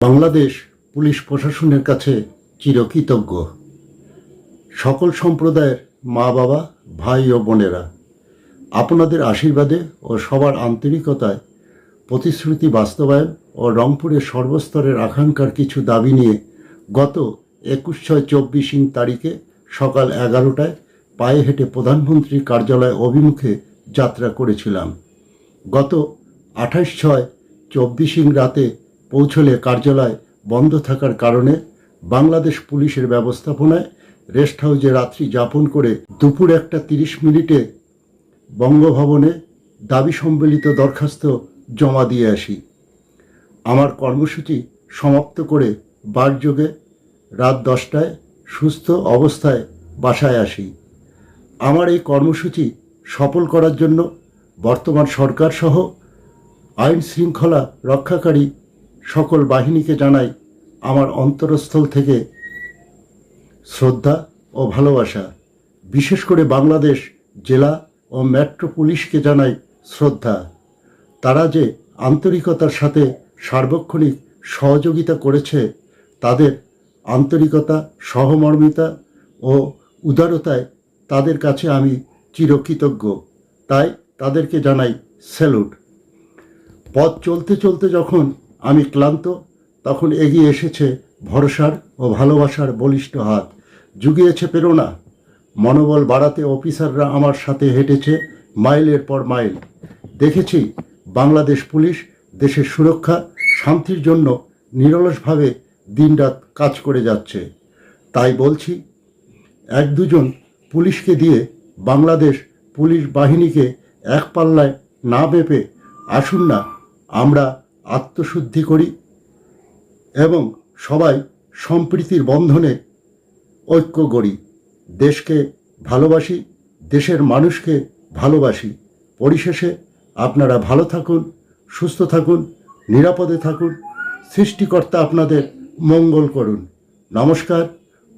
Bangladesh police প্রশাসনের কাছে চিরকৃতজ্ঞ। সকল সম্প্রদায়ের মা বাবা, ভাই ও বোনেরা, আপনাদের আশীর্বাদে ও সবার আন্তরিকতায় প্রতিশ্রুতি বাস্তবায়ন ও রংপুরের সর্বস্তরের আকাঙ্ক্ষার কিছু দাবি নিয়ে গত একুশ ছয় চব্বিশ তারিখে সকাল এগারোটায় পায়ে হেঁটে প্রধানমন্ত্রীর কার্যালয় অভিমুখে যাত্রা করেছিলাম। গত আঠাশ ছয় চব্বিশ রাতে পৌঁছলে কার্যালয় বন্ধ থাকার কারণে বাংলাদেশ পুলিশের ব্যবস্থাপনায় রেস্ট হাউসে রাত্রি যাপন করে দুপুর একটা তিরিশ মিনিটে বঙ্গভবনে দাবি সম্বলিত দরখাস্ত জমা দিয়ে আসি। আমার কর্মসূচি সমাপ্ত করে বারযোগে রাত দশটায় সুস্থ অবস্থায় বাসায় আসি। আমার এই কর্মসূচি সফল করার জন্য বর্তমান সরকার সহ আইন শৃঙ্খলা রক্ষাকারী সকল বাহিনীকে জানাই আমার অন্তরস্থল থেকে শ্রদ্ধা ও ভালোবাসা। বিশেষ করে বাংলাদেশ জেলা ও মেট্রো পুলিশকে জানাই শ্রদ্ধা। তারা যে আন্তরিকতার সাথে সার্বক্ষণিক সহযোগিতা করেছে, তাদের আন্তরিকতা, সহমর্মিতা ও উদারতায় তাদের কাছে আমি চিরকৃতজ্ঞ। তাই তাদেরকে জানাই স্যালুট। পথ চলতে চলতে যখন আমি ক্লান্ত, তখন এগিয়ে এসেছে ভরসার ও ভালোবাসার বলিষ্ঠ হাত। জুগিয়েছে প্রেরণা। মনোবল বাড়াতে অফিসাররা আমার সাথে হেঁটেছে মাইলের পর মাইল। দেখেছি বাংলাদেশ পুলিশ দেশের সুরক্ষা, শান্তির জন্য নিরলসভাবে দিনরাত কাজ করে যাচ্ছে। তাই বলছি, এক দুজন পুলিশকে দিয়ে বাংলাদেশ পুলিশ বাহিনীকে এক পাল্লায় না মেপে আসুন না, আমরা আত্মশুদ্ধি করি এবং সবাই সম্প্রীতির বন্ধনে ঐক্য গড়ি। দেশকে ভালোবাসি, দেশের মানুষকে ভালোবাসি। পরিশেষে আপনারা ভালো থাকুন, সুস্থ থাকুন, নিরাপদে থাকুন, সৃষ্টিকর্তা আপনাদের মঙ্গল করুন। নমস্কার,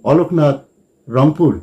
অলোকনাথ রংপুর।